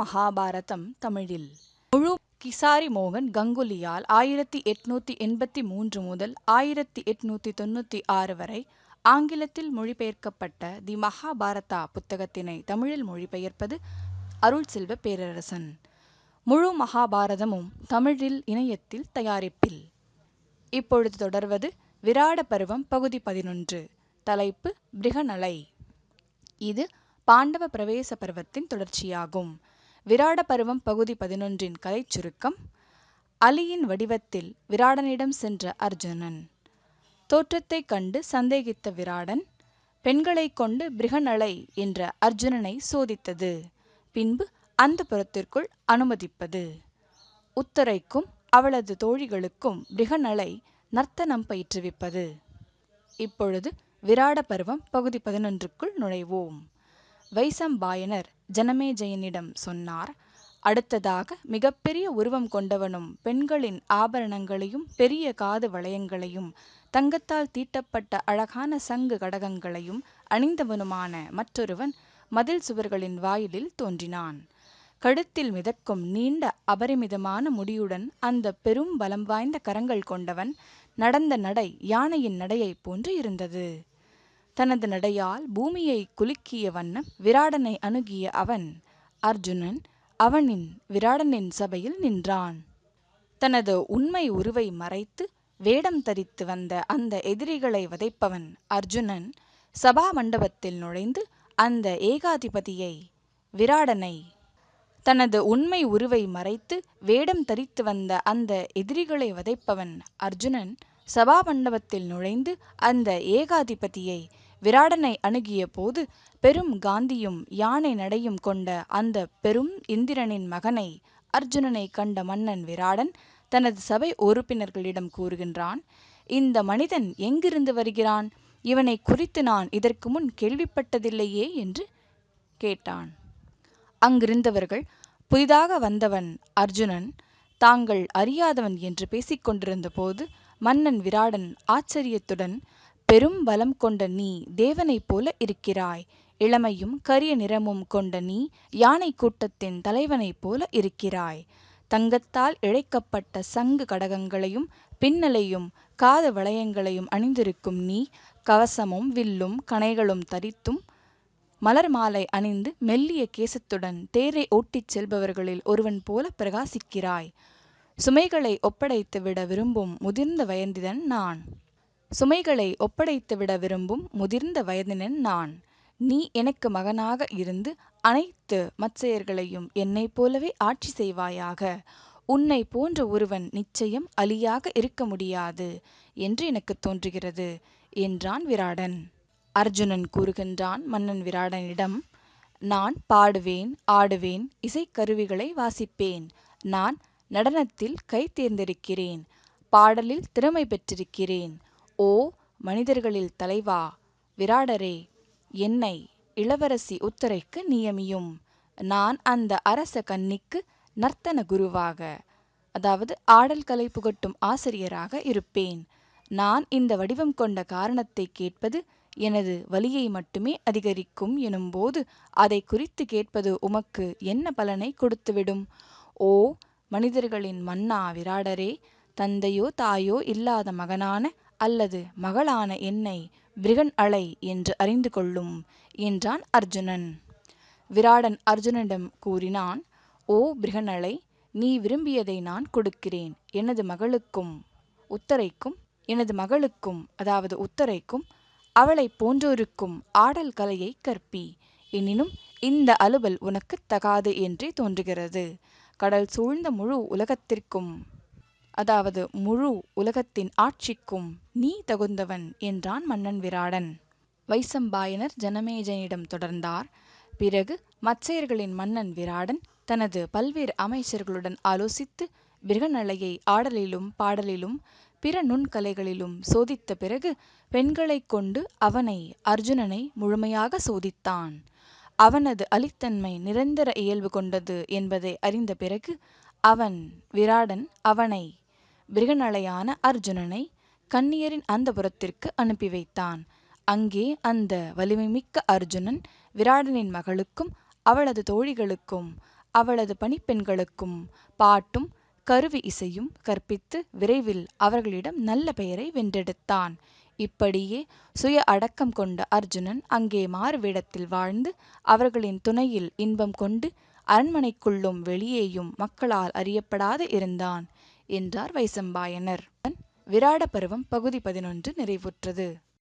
மகாபாரதம் தமிழில். முழு கிசாரி மோகன் கங்குலியால் ஆயிரத்தி எட்நூத்தி எண்பத்தி மூன்று முதல் ஆயிரத்தி எட்நூத்தி தொண்ணூத்தி ஆறு வரை ஆங்கிலத்தில் மொழிபெயர்க்கப்பட்ட தி மகாபாரதா புத்தகத்தினை தமிழில் மொழிபெயர்ப்பது அருள் செல்வ பேரரசன். முழு மகாபாரதமும் தமிழில் இணையத்தில் தயாரிப்பில். இப்பொழுது தொடர்வது விராட பருவம் பகுதி பதினொன்று. தலைப்பு பிரிகநலை இது பாண்டவ பிரவேச பருவத்தின் தொடர்ச்சியாகும். விராட பருவம் பகுதி பதினொன்றின் கதைச் சுருக்கம். அலியின் வடிவத்தில் விராடனிடம் சென்ற அர்ஜுனன். தோற்றத்தைக் கண்டு சந்தேகித்த விராடன் பெண்களைக் கொண்டு பிருகநலை என்ற அர்ஜுனனை சோதித்தது. பின்பு அந்த புறத்திற்குள் அனுமதிப்பது. உத்தரைக்கும் அவளது தோழிகளுக்கும் பிருகநலை நர்த்தனம் பயிற்றுவிப்பது. இப்பொழுது விராட பருவம் பகுதி பதினொன்றுக்குள் நுழைவோம். வைசம்பாயனர் ஜனமேஜயனிடம் சொன்னார். அடுத்ததாக மிகப்பெரிய உருவம் கொண்டவனும் பெண்களின் ஆபரணங்களையும் பெரிய காது வளையங்களையும் தங்கத்தால் தீட்டப்பட்ட அழகான சங்கு கடகங்களையும் அணிந்தவனுமான மற்றொருவன் மதில் சுவர்களின் வாயிலில் தோன்றினான். கழுத்தில் மிதக்கும் நீண்ட அபரிமிதமான முடியுடன் அந்த பெரும் பலம் வாய்ந்த கரங்கள் கொண்டவன் நடந்த நடை யானையின் நடையைப் போன்று இருந்தது. தனது நடையால் பூமியை குலுக்கிய வண்ணம் விராடனை அணுகிய அவன் அர்ஜுனன் அவனின் விராடனின் சபையில் நின்றான். தனது உண்மை உருவை மறைத்து வேடம் தரித்து வந்த அந்த எதிரிகளை வதைப்பவன் அர்ஜுனன் சபா மண்டபத்தில் நுழைந்து அந்த ஏகாதிபதியை விராடனை தனது உண்மை உருவை மறைத்து வேடம் தரித்து வந்த அந்த எதிரிகளை வதைப்பவன் அர்ஜுனன் சபா மண்டபத்தில் நுழைந்து அந்த ஏகாதிபதியை விராடனை அணுகிய போது பெரும் காந்தியும் யானை நடையும் கொண்ட அந்த பெரும் இந்திரனின் மகனை அர்ஜுனனை கண்ட மன்னன் விராடன் தனது சபை உறுப்பினர்களிடம் கூறுகின்றான் இந்த மனிதன் எங்கிருந்து வருகிறான்? இவனை குறித்து நான் இதற்கு முன் கேள்விப்பட்டதில்லையே? என்று கேட்டான். அங்கிருந்தவர்கள் புதிதாக வந்தவன் அர்ஜுனன் தாங்கள் அறியாதவன் என்று பேசிக்கொண்டிருந்த போது மன்னன் விராடன் ஆச்சரியத்துடன் பெரும் பலம் கொண்ட நீ தேவனைப் போல இருக்கிறாய். இளமையும் கரிய நிறமும் கொண்ட நீ யானை கூட்டத்தின் தலைவனைப் போல இருக்கிறாய். தங்கத்தால் இழைக்கப்பட்ட சங்கு கடகங்களையும் பின்னலையும் காத வளையங்களையும் அணிந்திருக்கும் நீ கவசமும் வில்லும் கணைகளும் தரித்தும் மலர் மாலை அணிந்து மெல்லிய கேசத்துடன் தேரை ஓட்டிச் செல்பவர்களில் ஒருவன் போல பிரகாசிக்கிறாய். சுமைகளை ஒப்படைத்து விட விரும்பும் முதிர்ந்த வயந்திதன் நான். சுமைகளை ஒப்படைத்துவிட விரும்பும் முதிர்ந்த வயதினன் நான். நீ எனக்கு மகனாக இருந்து அனைத்து மற்றையர்களையும் என்னைப் போலவே ஆட்சி செய்வாயாக. உன்னை போன்ற ஒருவன் நிச்சயம் அலியாக இருக்க முடியாது என்று எனக்கு தோன்றுகிறது என்றான் விராடன். அர்ஜுனன் கூறுகின்றான் மன்னன் விராடனிடம் நான் பாடுவேன் ஆடுவேன் இசைக்கருவிகளை வாசிப்பேன். நான் நடனத்தில் கை தேர்ந்திருக்கிறேன் பாடலில் திறமை பெற்றிருக்கிறேன். ஓ மனிதர்களில் தலைவா விராடரே என்னை இளவரசி உத்தரைக்கு நியமியும். நான் அந்த அரச கன்னிக்கு நர்த்தன குருவாக அதாவது ஆடல் கலை புகட்டும் ஆசிரியராக இருப்பேன். நான் இந்த வடிவம் கொண்ட காரணத்தை கேட்பது எனது வலியை மட்டுமே அதிகரிக்கும் எனும்போது அதை குறித்து கேட்பது உமக்கு என்ன பலனை கொடுத்துவிடும்? ஓ மனிதர்களின் மன்னா விராடரே தந்தையோ தாயோ இல்லாத மகனான அல்லது மகளான என்னை பிருகன் அலை என்று அறிந்து கொள்ளும் என்றான் அர்ஜுனன். விராடன் அர்ஜுனனிடம் கூறினான் ஓ பிருகனலை நீ விரும்பியதை நான் கொடுக்கிறேன். எனது மகளுக்கும் உத்தரைக்கும் எனது மகளுக்கும் அதாவது உத்தரைக்கும் அவளை போன்றோருக்கும் ஆடல் கலையை கற்பி. எனினும் இந்த அலுவல் உனக்கு தகாது என்றே தோன்றுகிறது. கடல் சூழ்ந்த முழு உலகத்திற்கும் அதாவது முழு உலகத்தின் ஆட்சிக்கும் நீ தகுந்தவன் என்றான் மன்னன் விராடன். வைசம்பாயனர் ஜனமேஜனிடம் தொடர்ந்தார். பிறகு மச்சையர்களின் மன்னன் விராடன் தனது பல்வேறு அமைச்சர்களுடன் ஆலோசித்து பிருகநலையை ஆடலிலும் பாடலிலும் பிற நுண்கலைகளிலும் சோதித்த பிறகு பெண்களைக் கொண்டு அவனை அர்ஜுனனை முழுமையாக சோதித்தான். அவனது அலித்தன்மை நிரந்தர இயல்பு கொண்டது என்பதை அறிந்த பிறகு அவன் விராடன் அவனை மிருகநலையான அர்ஜுனனை கன்னியரின் அந்தபுரத்திற்கு அனுப்பி வைத்தான். அங்கே அந்த வலிமைமிக்க அர்ஜுனன் விராடனின் மகளுக்கும் அவளது தோழிகளுக்கும் அவளது பணிப்பெண்களுக்கும் பாட்டும் கருவி இசையும் கற்பித்து விரைவில் அவர்களிடம் நல்ல பெயரை வென்றெடுத்தான். இப்படியே சுய அடக்கம் கொண்ட அர்ஜுனன் அங்கே மாறுவேடத்தில் வாழ்ந்து அவர்களின் துணையில் இன்பம் கொண்டு அரண்மனைக்குள்ளும் வெளியேயும் மக்களால் அறியப்படாது இருந்தான். என்றார் வைசம்பாயனர். விராட பருவம் பகுதி பதினொன்று நிறைவுற்றது.